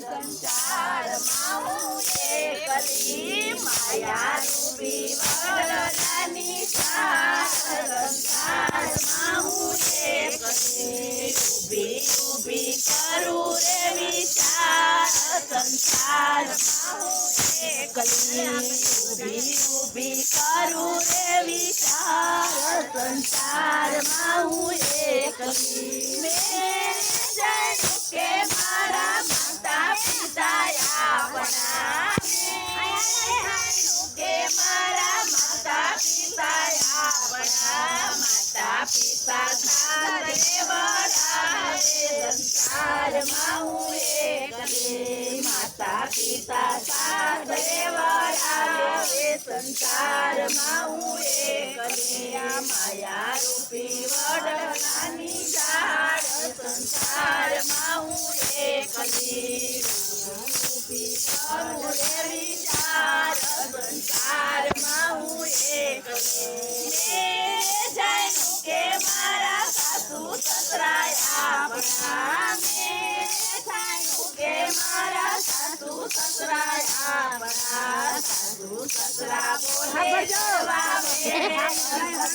સંસારમાં હું એકલી માયા રૂપી વરદાની સાર સંસારમાં હું એકલી ઊભી ઊભી કરું રે વિચાર સંસારમાં હું એકલી ઊભી ઊભી કરું રે વિચાર સંસારમાં હું એકલી મેં સંસારમાં હું એકલી માતા પિતા સાથે વરાવે સંસારમાં હું એકલી માયા રૂપી વડલાની ઝાડ સંસારમાં હું એકલી રૂપી સસરા આપણા સાસુ સસરા બોલે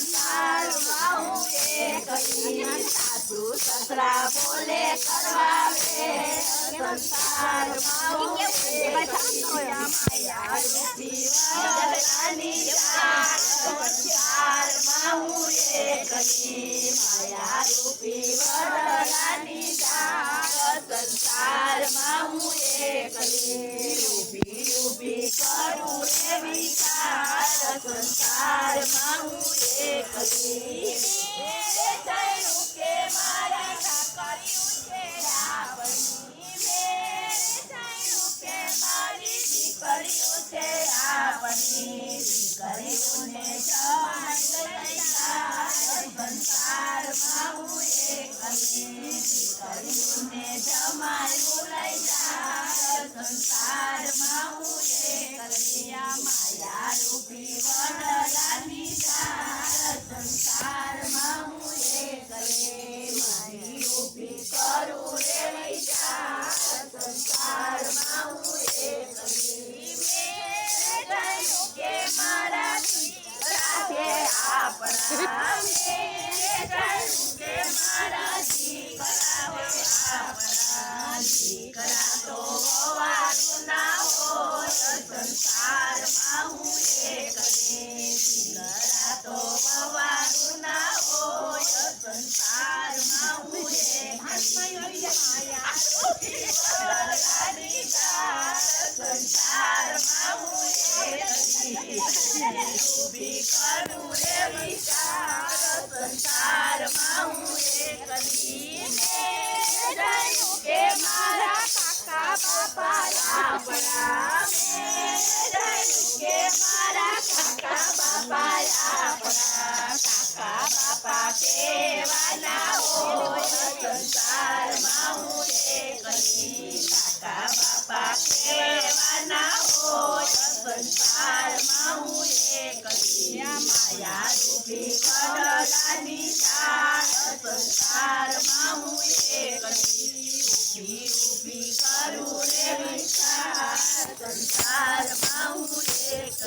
સંસારમાં સાસુ સસરા બોલે કરવાવે સંસારમાં માયા ઝાડ સંસારમાં હું એકલી માયા રૂપી વરદાની ઝાડ સંસારમાં હું એકલી ઊભી ઊભી કરું એ વિચાર સંસારમાં. આ માયા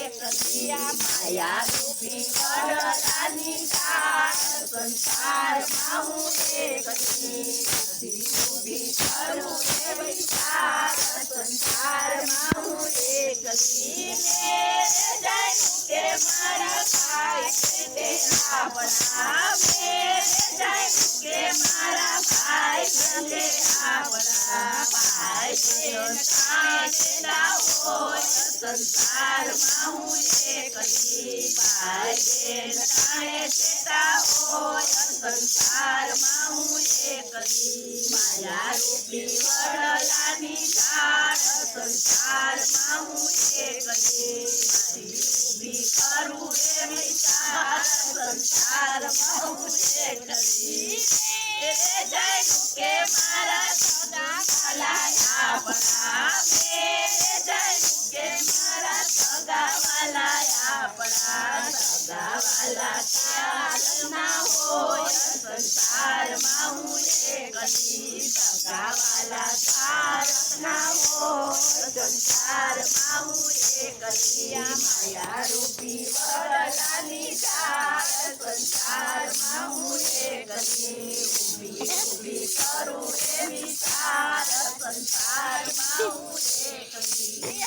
મારા માયા રૂપી વડલાની ઝાડ સંસારમાં હું એકલી ઊભી કરું રે વિચાર સંસારમાં હું એકલી મેં જાણ્યું કે મારા ભાઈ તે આપણા મેં જાણ્યું કે મારા ભાઈ તે આપણા ભાઈ કાંડેલા હોય સંસારમાં હું એકલી બેન કાણે ચેતા હોય સંસારમાં હું એકલી માયા રૂપી વડલાની ઝાડ સંસારમાં હું એકલી એકલી સગા વાલા તારના હોય સંસારમાં હું એકલી માયા રૂપી વરદાની ચાર સંસારમાં હું એકલી ઊભી ઊભી કરું એ વિચાર સંસારમાં હું એકલી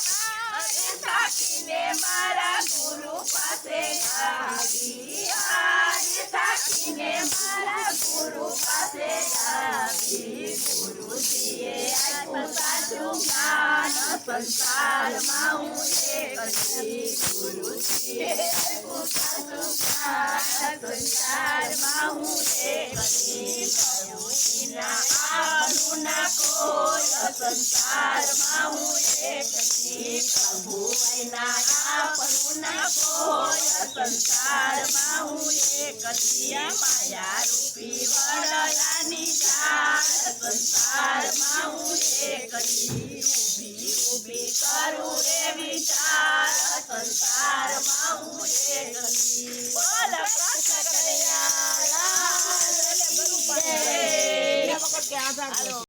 થાકીને મારા ગુરુ પાસે મારા ગુરુ પાસે સંસારમાં હું એક કોઈ સંસારમાં હું એકલી પ્રભુ ના કોઈ સંસારમાં હું રૂપી વડલાની ચાર સંસારમાં હું ઊભી કરું એ વિચાર સંસારમાં હું એકલી બોલ કૃષ્ણ લાલ જય.